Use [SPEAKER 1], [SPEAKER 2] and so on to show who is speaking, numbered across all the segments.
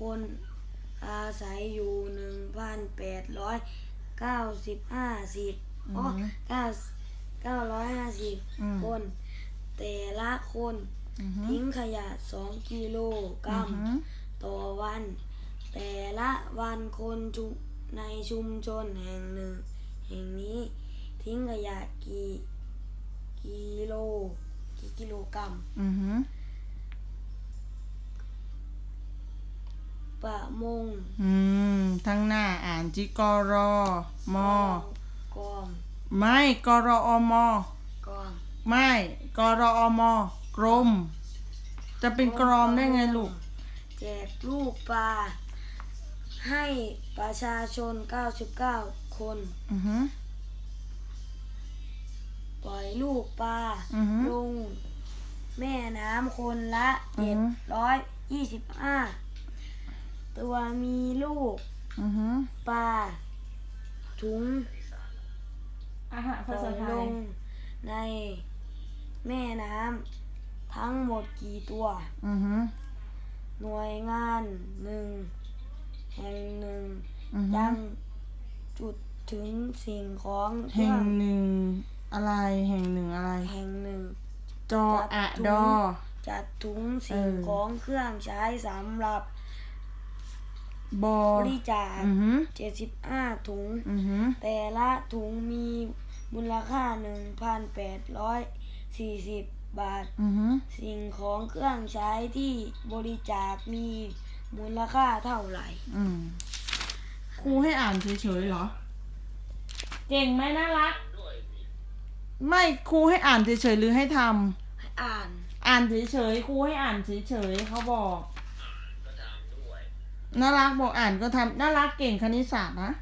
[SPEAKER 1] คนอาศัยอยู่หนึ่งพันแปดร้อยเก้าสิบห้าสิบอ๋อเก้าเก้าร้อยห้าสิบ
[SPEAKER 2] อืม
[SPEAKER 1] คน แต่ละคน
[SPEAKER 2] อือฮึ
[SPEAKER 1] ทิ้งขยะสองกิโลกรั
[SPEAKER 2] อื
[SPEAKER 1] ม
[SPEAKER 2] อฮึ
[SPEAKER 1] ต่อวัน แต่ละวันคนชุในชุมชนแห่งหนึ่ง แห่งนี้ ทิ้งขยะกี่กิโลกี่กิโลกรัม
[SPEAKER 2] อือฮึ
[SPEAKER 1] ประมง
[SPEAKER 2] อืม ทั้งหน้าอ่านจิกรอมอ
[SPEAKER 1] กอง
[SPEAKER 2] ไม่กรอม
[SPEAKER 1] กอง
[SPEAKER 2] ไม่กรอมกรม จะเป็นกรอมได้ไงลูก
[SPEAKER 1] แจกลูกปลา ให้ประชาชน 99 คน
[SPEAKER 2] อือฮึ
[SPEAKER 1] ปล่อยลูกปลา
[SPEAKER 2] อือฮึ
[SPEAKER 1] ลงแม่น้ำคนละ
[SPEAKER 2] อือฮึ
[SPEAKER 1] 725 ตัวมีลูก
[SPEAKER 2] อือฮึ
[SPEAKER 1] ปลาถุง
[SPEAKER 2] อาหาร
[SPEAKER 1] ปล่อยลงในแม่น้ำทั้งหมดกี่ตัว
[SPEAKER 2] อือฮึ
[SPEAKER 1] หน่วยงานหนึ่งแห่งหนึ่ง
[SPEAKER 2] อือฮึ
[SPEAKER 1] ยังจุดถึงสิ่งของเค
[SPEAKER 2] แห่
[SPEAKER 1] รื่
[SPEAKER 2] ง
[SPEAKER 1] อง
[SPEAKER 2] หนึ่งอะไรแห่งหนึ่งอะไร
[SPEAKER 1] แห่งหนึ่ง
[SPEAKER 2] จออะดอ
[SPEAKER 1] จัดถุงสิ่ง
[SPEAKER 2] เออ
[SPEAKER 1] ของเครื่องใช้สำหรับ บ
[SPEAKER 2] อบ
[SPEAKER 1] ริจาค
[SPEAKER 2] อือฮึ
[SPEAKER 1] 75ถุง
[SPEAKER 2] อือฮึ
[SPEAKER 1] แต่ละถุงมีมูลค่า1,840บาท
[SPEAKER 2] อือฮึ
[SPEAKER 1] สิ่งของเครื่องใช้ที่บริจาคมีมูลค่าเท่าไหร่
[SPEAKER 2] อืมครูให้อ่านเฉยๆเหรอ เก่งไหมน่ารัก ไม่ครูให้อ่านเฉยๆหรือให้ทำ
[SPEAKER 1] อ่าน
[SPEAKER 2] อ่านเฉยๆครูให้อ่านเฉยๆเขาบอก น่ารักบอกอ่านก็ทำน่ารักเก่งคณิตศาสตร์นะ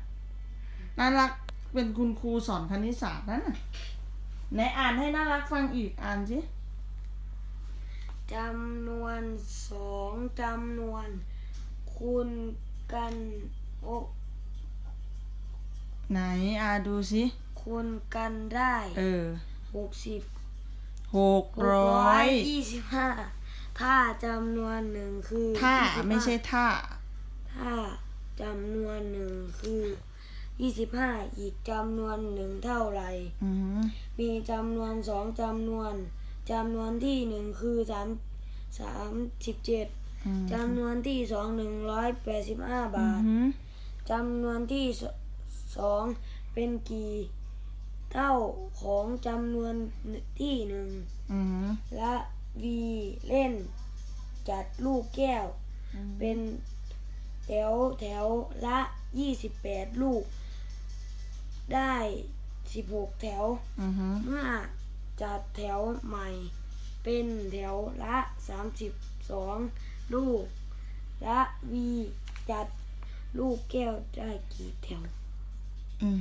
[SPEAKER 2] น่ารักเป็นคุณครูสอนคณิตศาสตร์นะน่ะไหนอ่านให้น่ารักฟังอีกอ่านสิ
[SPEAKER 1] จำนวนสองจำนวน คูณกันโอ
[SPEAKER 2] ไหนอ่านดูสิ
[SPEAKER 1] คูณกันได้
[SPEAKER 2] เออ
[SPEAKER 1] หกสิบ
[SPEAKER 2] หกร้อย
[SPEAKER 1] ยี่สิบห้าถ้าจำนวนหนึ่งคือ
[SPEAKER 2] ถ้า
[SPEAKER 1] 25
[SPEAKER 2] ไม่ใช่ท่า
[SPEAKER 1] ถ้าจำนวนหนึ่งคือยี่สิบห้าอีกจำนวนหนึ่งเท่าไหร่
[SPEAKER 2] อืม
[SPEAKER 1] มีจำนวนสองจำนวนจำนวนที่หนึ่งคือสามสามสิบเจ็ด
[SPEAKER 2] อืม
[SPEAKER 1] จำนวนที่สองหนึ่งร้อยแปดสิบห้า
[SPEAKER 2] อื
[SPEAKER 1] บาท
[SPEAKER 2] ม
[SPEAKER 1] จำนวนที่สสองเป็นกี่เท่าของจำนวนที่หนึ่ง
[SPEAKER 2] อืม
[SPEAKER 1] และวีเล่น จัดลูกแก้ว เป็น แถวแถวละ28ลูก ได้16แถว
[SPEAKER 2] อืม
[SPEAKER 1] เมื่อจัดแถวใหม่ เป็นแถวละ32ลูกและวีจัดลูกแก้วได้กี่แถว
[SPEAKER 2] อืม